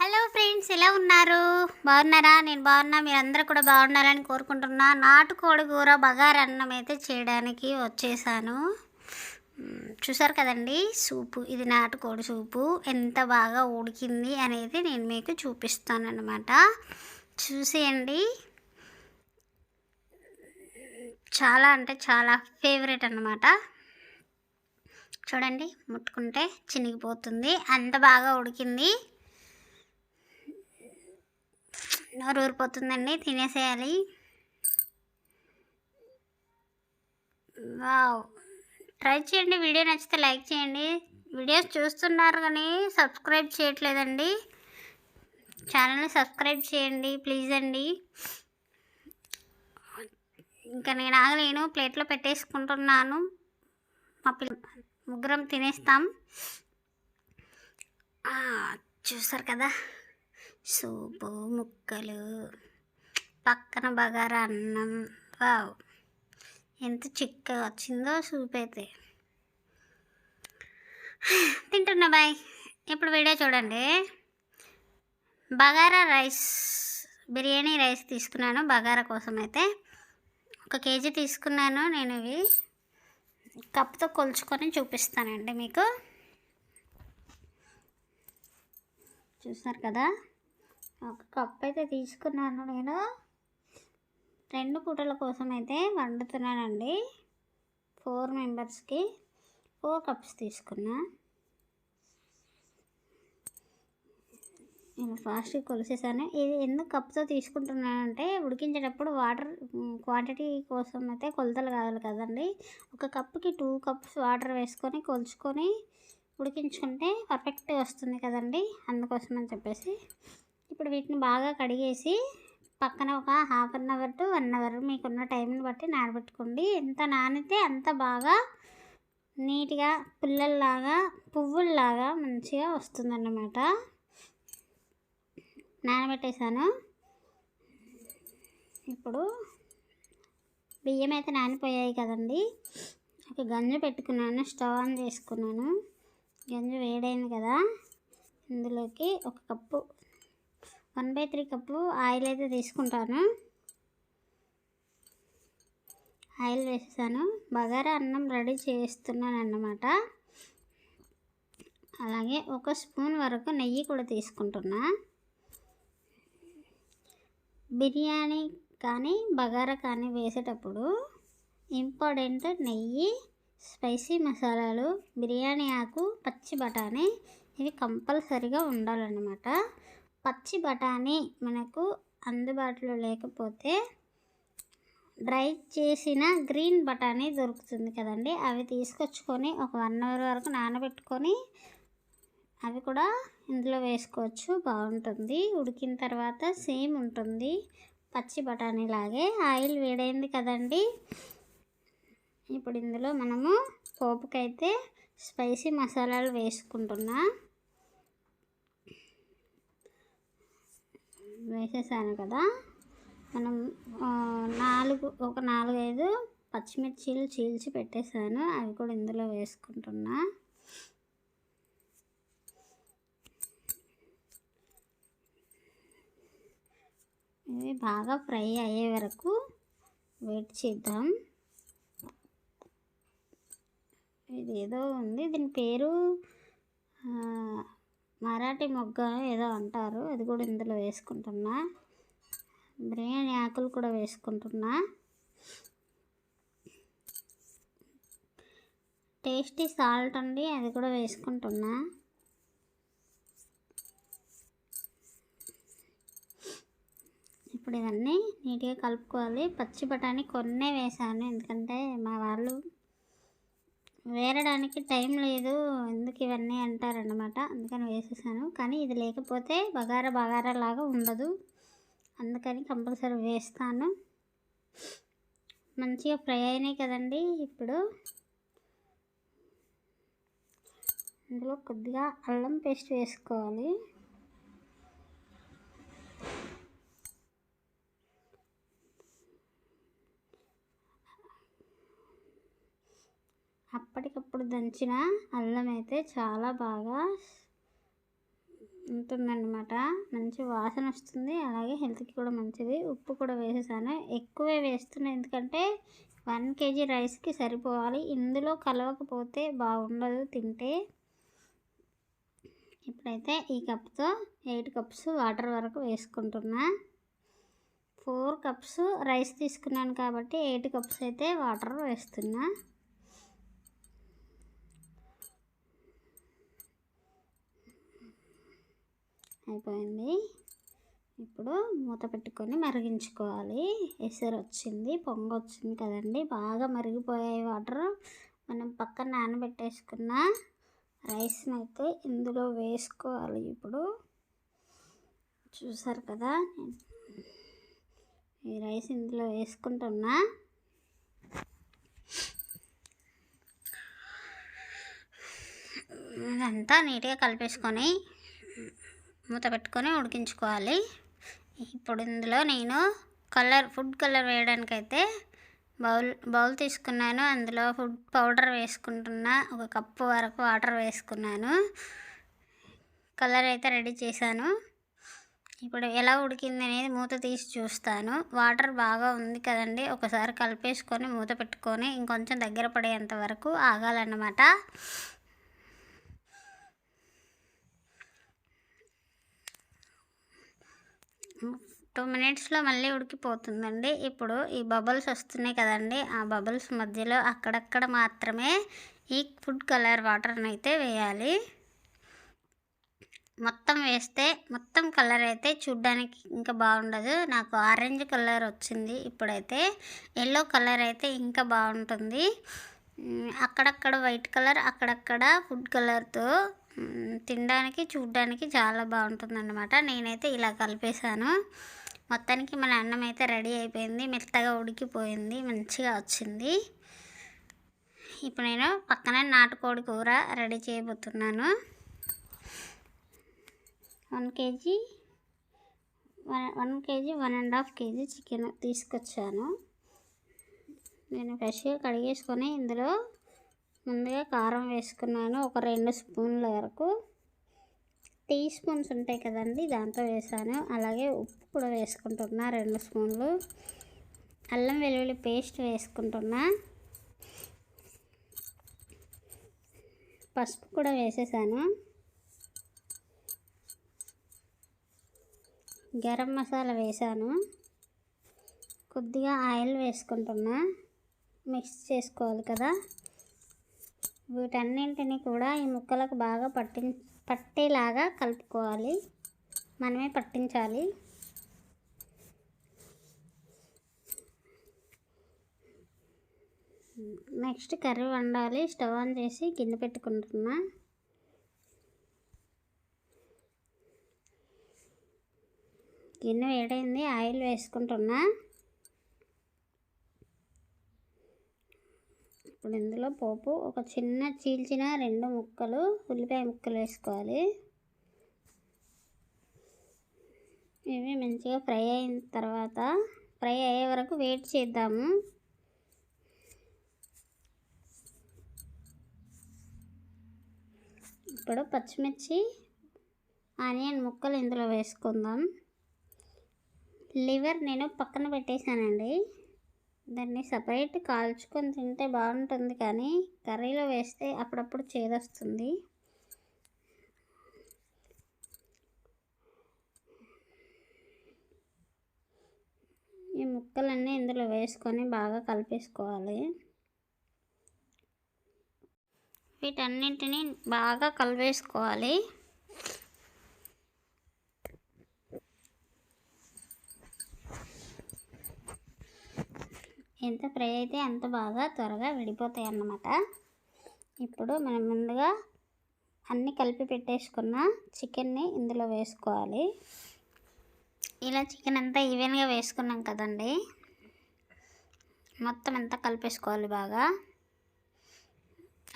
Hello friends ఎలా ఉన్నారు? బాగున్నారా? నేను బాగున్నా మీరందరూ కూడా బాగున్నారని కోరుకుంటున్నా. నాటుకోడి కూర బగారా అన్నం అయితే చేయడానికి వచ్చేసాను. చూసారు కదండి? సూపు. ఇది నాటుకోడి సూపు. ఎంత బాగా ఉడికింది అనేది నేను మీకు చూపిస్తాను చూసేయండి. చాలా అంటే చాలా ఫేవరెట్ అన్నమాట. చూడండి ముట్టుకుంటే చినిగిపోతుంది. అంత బాగా ఉడికింది. నోరు ఊరిపోతుందండి తినేసేయాలి. వావ్. ట్రై చేయండి వీడియో నచ్చితే లైక్ చేయండి. వీడియోస్ చూస్తున్నారు కానీ సబ్స్క్రైబ్ చేయట్లేదండి. ఛానల్ని సబ్స్క్రైబ్ చేయండి ప్లీజ్ అండి. ఇంకా నేను ఆగలేను ప్లేట్లో పెట్టేసుకుంటున్నాను. మా పిల్ల ముగ్గురం తినేస్తాం. చూసారు కదా? సూపు ముక్కలు. పక్కన బగారా అన్నం. వావ్. ఎంత చిక్కగా వచ్చిందో సూప్ అయితే తింటున్నా బాయ్. ఇప్పుడు వీడియో చూడండి. బగారా రైస్ బిర్యానీ రైస్ తీసుకున్నాను బగారా కోసం అయితే ఒక కేజీ తీసుకున్నాను నేను ఇవి. కప్తో కొలుచుకొని చూపిస్తానండి మీకు. చూసారు కదా? ఒక కప్ అయితే తీసుకున్నాను నేను. రెండు పూటల కోసం అయితే వండుతున్నానండి. ఫోర్ మెంబర్స్కి ఫోర్ కప్స్ తీసుకున్నా. నేను ఫాస్ట్గా కొలిసేసాను. ఇది ఎందుకు కప్తో తీసుకుంటున్నానంటే ఉడికించేటప్పుడు వాటర్ క్వాంటిటీ కోసం అయితే కొలతలు కావాలి కదండి. ఒక కప్కి టూ కప్స్ వాటర్ వేసుకొని కొలుచుకొని ఉడికించుకుంటే పర్ఫెక్ట్గా వస్తుంది కదండి. అందుకోసం అని చెప్పేసి ఇప్పుడు వీటిని బాగా కడిగేసి పక్కన ఒక half an hour to one hour మీకున్న టైంని బట్టి నానబెట్టుకోండి. ఎంత నానితే అంత బాగా నీట్గా పుల్లల్లాగా పువ్వుల్లాగా మంచిగా వస్తుందన్నమాట. నానబెట్టేశాను. ఇప్పుడు బియ్యం అయితే నానిపోయాయి కదండి. ఒక గంజు పెట్టుకున్నాను స్టవ్ ఆన్ చేసుకున్నాను. గంజు వేడైంది కదా. ఇందులోకి ఒక cup one by three cup oil అయితే తీసుకుంటాను. ఆయిల్ వేసేసాను. బగారా అన్నం రెడీ చేస్తున్నాను అన్నమాట అలాగే ఒక స్పూన్ వరకు నెయ్యి కూడా తీసుకుంటున్నా. బిర్యానీ కానీ బగారా కానీ వేసేటప్పుడు ఇంపార్టెంట్ నెయ్యి స్పైసీ మసాలాలు బిర్యానీ ఆకు పచ్చి బఠానీ ఇవి కంపల్సరిగా ఉండాలన్నమాట. పచ్చి బఠానీ మనకు అందుబాటులో లేకపోతే డ్రై చేసిన గ్రీన్ బఠానీ దొరుకుతుంది కదండి. అవి తీసుకొచ్చుకొని ఒక వన్ అవర్ వరకు నానబెట్టుకొని అవి కూడా ఇందులో వేసుకోవచ్చు. బాగుంటుంది. ఉడికిన తర్వాత సేమ్ ఉంటుంది. పచ్చి బఠానీ లాగే. ఆయిల్ వేడైంది కదండి. ఇప్పుడు ఇందులో మనము పోపుకైతే స్పైసీ మసాలాలు వేసుకుంటున్నా. వేసేసాను కదా. మనం నాలుగు ఒక నాలుగైదు పచ్చిమిర్చీలు చీల్చి పెట్టేశాను. అవి కూడా ఇందులో వేసుకుంటున్నా. ఇవి బాగా ఫ్రై అయ్యే వరకు వెయిట్ చేద్దాం. ఇది ఏదో ఉంది. దీని పేరు మరాఠీ మొగ్గ ఏదో అంటారు. అది కూడా ఇందులో వేసుకుంటున్నా. బిర్యానీ ఆకులు కూడా వేసుకుంటున్నా. టేస్టీ సాల్ట్ అండి. అది కూడా వేసుకుంటున్నా. ఇప్పుడు ఇవన్నీ నీట్గా కలుపుకోవాలి. పచ్చి బఠానీ కొన్నే వేసాను ఎందుకంటే మా వాళ్ళు వేరడానికి టైం లేదు. ఎందుకు ఇవన్నీ అంటారన్నమాట. అందుకని వేసేసాను. కానీ ఇది లేకపోతే బగారా బగారా లాగా ఉండదు. అందుకని కంపల్సరీ వేస్తాను. మంచిగా ఫ్రై అయినాయి కదండి ఇప్పుడు. ఇందులో కొద్దిగా అల్లం పేస్ట్ వేసుకోవాలి. దంచిన అల్లం అయితే చాలా బాగా ఉంటుందన్నమాట. మంచి వాసన వస్తుంది. అలాగే హెల్త్కి కూడా మంచిది. ఉప్పు కూడా వేసేసాను. ఎక్కువే వేస్తున్నాను ఎందుకంటే వన్ కేజీ రైస్కి సరిపోవాలి. ఇందులో కలవకపోతే బాగుండదు తింటే. ఇప్పుడైతే ఈ కప్తో ఎయిట్ కప్స్ వాటర్ వరకు వేసుకుంటున్నా. ఫోర్ కప్స్ రైస్ తీసుకున్నాను కాబట్టి ఎయిట్ కప్స్ అయితే వాటర్ వేస్తున్నా. అయిపోయింది. ఇప్పుడు మూత పెట్టుకొని మరిగించుకోవాలి. ఎసరు వచ్చింది పొంగ వచ్చింది కదండి. బాగా మరిగిపోయాయి వాటర్. మనం పక్కన నానబెట్టేసుకున్న రైస్ని అయితే ఇందులో వేసుకోవాలి ఇప్పుడు. చూసారు కదా ఈ రైస్ ఇందులో వేసుకుంటున్నా. ఇదంతా నీట్గా కలిపేసుకొని మూత పెట్టుకొని ఉడికించుకోవాలి. ఇప్పుడు ఇందులో నేను కలర్ ఫుడ్ కలర్ వేయడానికైతే బౌల్ బౌల్ తీసుకున్నాను. అందులో ఫుడ్ పౌడర్ వేసుకుంటున్నా. ఒక కప్పు వరకు వాటర్ వేసుకున్నాను. కలర్ అయితే రెడీ చేశాను. ఇప్పుడు ఎలా ఉడికింది అనేది మూత తీసి చూస్తాను. వాటర్ బాగా ఉంది కదండి. ఒకసారి కలిపేసుకొని మూత పెట్టుకొని ఇంకొంచెం దగ్గర పడేంత వరకు ఆగాలన్నమాట. టూ మినిట్స్లో మళ్ళీ ఉడికిపోతుందండి. ఇప్పుడు ఈ బబుల్స్ వస్తున్నాయి కదండి. ఆ బబుల్స్ మధ్యలో అక్కడక్కడ మాత్రమే ఈ ఫుడ్ కలర్ వాటర్ని అయితే వేయాలి. మొత్తం వేస్తే మొత్తం కలర్ అయితే చూడ్డానికి ఇంకా బాగుండదు. నాకు ఆరెంజ్ కలర్ వచ్చింది. ఇప్పుడైతే ఎల్లో కలర్ అయితే ఇంకా బాగుంటుంది. అక్కడక్కడ వైట్ కలర్ అక్కడక్కడ ఫుడ్ కలర్తో తినడానికి చూడడానికి చాలా బాగుంటుంది అన్నమాట నేనైతే ఇలా కలిపేశాను. మొత్తానికి మన అన్నం అయితే రెడీ అయిపోయింది. మెత్తగా ఉడికిపోయింది. మంచిగా వచ్చింది. ఇప్పుడు నేను పక్కనే నాటుకోడి కూర రెడీ చేయబోతున్నాను. One KG one one KG one and half KG chicken తీసుకొచ్చాను. నేను ఫ్రెష్గా కడిగేసుకొని ఇందులో ముందుగా కారం వేసుకున్నాను ఒక రెండు స్పూన్ల వరకు. టీ స్పూన్స్ ఉంటాయి కదండి దాంతో వేసాను. అలాగే ఉప్పు కూడా వేసుకుంటున్నా రెండు స్పూన్లు. అల్లం వెల్లుల్లి పేస్ట్ వేసుకుంటున్నా. పసుపు కూడా వేసేసాను. గరం మసాలా వేసాను. కొద్దిగా ఆయిల్ వేసుకుంటున్నా. మిక్స్ చేసుకోవాలి కదా. వీటన్నింటినీ కూడా ఈ ముక్కలకు బాగా పట్టి పట్టేలాగా కలుపుకోవాలి. మనమే పట్టించాలి. నెక్స్ట్ కర్రీ వండాలి. స్టవ్ ఆన్ చేసి గిన్నె పెట్టుకుంటున్నా. గిన్నె వేడైంది. ఆయిల్ వేసుకుంటున్నా. ఇప్పుడు ఇందులో పోపు ఒక చిన్న చీల్చిన రెండు ముక్కలు ఉల్లిపాయ ముక్కలు వేసుకోవాలి. ఇవి మంచిగా ఫ్రై అయిన తర్వాత ఫ్రై అయ్యే వరకు వెయిట్ చేద్దాము. ఇప్పుడు పచ్చిమిర్చి ఆనియన్ ముక్కలు ఇందులో వేసుకుందాం. లివర్ నేను పక్కన పెట్టేశానండి. దాన్ని సపరేట్ కాల్చుకొని తింటే బాగుంటుంది కానీ కర్రీలో వేస్తే అప్పుడప్పుడు చేదొస్తుంది. ఈ ముక్కలన్నీ ఇందులో వేసుకొని బాగా కలిపేసుకోవాలి. వీటన్నింటినీ బాగా కలిపేసుకోవాలి. ఎంత ఫ్రై అయితే అంత బాగా త్వరగా విడిపోతాయి అన్నమాట. ఇప్పుడు మనం ముందుగా అన్నీ కలిపి పెట్టేసుకున్న చికెన్ని ఇందులో వేసుకోవాలి. ఇలా చికెన్ అంతా ఈవెన్గా వేసుకున్నాం కదండి. మొత్తం అంతా కలిపేసుకోవాలి బాగా.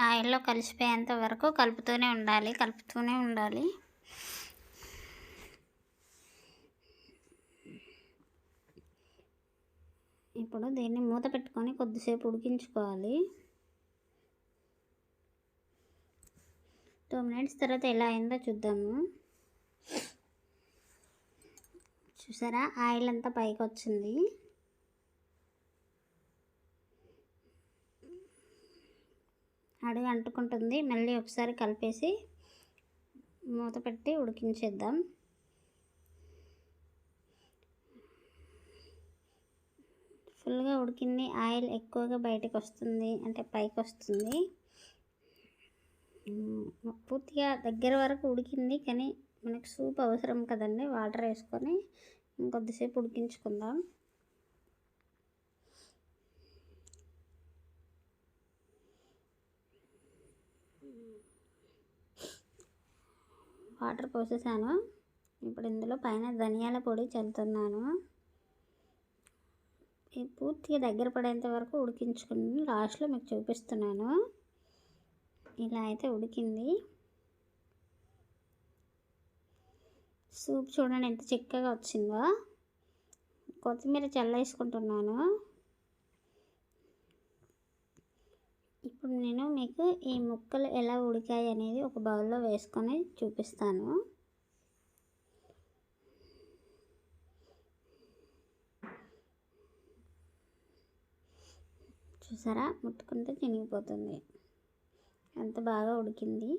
ఆయిల్లో కలిసిపోయేంత వరకు కలుపుతూనే ఉండాలి కలుపుతూనే ఉండాలి. ఇప్పుడు దీన్ని మూత పెట్టుకొని కొద్దిసేపు ఉడికించుకోవాలి. టూ మినిట్స్ తర్వాత ఎలా అయిందో చూద్దాము. చూసారా? ఆయిల్ అంతా పైకి వచ్చింది. అడుగు అంటుకుంటుంది. మళ్ళీ ఒకసారి కలిపేసి మూత పెట్టి ఉడికించేద్దాం. ఫుల్గా ఉడికింది. ఆయిల్ ఎక్కువగా బయటకు వస్తుంది అంటే పైకి వస్తుంది పూర్తిగా దగ్గర వరకు ఉడికింది. కానీ మనకు సూప్ అవసరం కదండి. వాటర్ వేసుకొని ఇంకొద్దిసేపు ఉడికించుకుందాం. వాటర్ పోసేసాను. ఇప్పుడు ఇందులో పైన ధనియాల పొడి చల్లుతున్నాను. పూర్తిగా దగ్గర పడేంత వరకు ఉడికించుకుని లాస్ట్లో మీకు చూపిస్తున్నాను. ఇలా అయితే ఉడికింది. సూప్ చూడండి ఎంత చిక్కగా వచ్చిందో. కొత్తిమీర చల్లేసుకుంటున్నాను. ఇప్పుడు నేను మీకు ఈ ముక్కలు ఎలా ఉడికాయి అనేది ఒక బౌల్లో వేసుకొని చూపిస్తాను. చూసారా? ముట్టుకుంటే చినిగిపోతుంది. ఎంత బాగా ఉడికింది.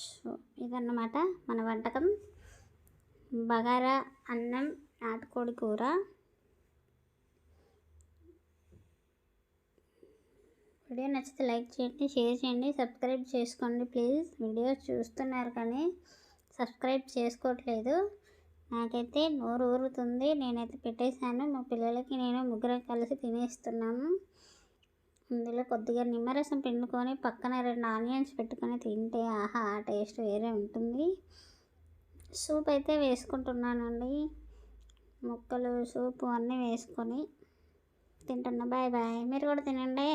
సో ఇదన్నమాట మన వంటకం. బగారా అన్నం నాటుకోడి కూర. వీడియో నచ్చితే లైక్ చేయండి షేర్ చేయండి సబ్స్క్రైబ్ చేసుకోండి ప్లీజ్. వీడియో చూస్తున్నారు కానీ సబ్స్క్రైబ్ చేసుకోవట్లేదు. నాకైతే నోరు ఊరుతుంది. నేనైతే పెట్టేశాను. మా పిల్లలకి నేను ముగ్గురం కలిసి తినేస్తున్నాము. అందులో కొద్దిగా నిమ్మరసం పిండుకొని పక్కన రెండు ఆనియన్స్ పెట్టుకొని తింటే ఆహా ఆ టేస్ట్ వేరే ఉంటుంది. సూప్ అయితే వేసుకుంటున్నానండి. ముక్కలు సూపు అన్నీ వేసుకొని తింటున్నా. Bye bye. మీరు కూడా తినండి.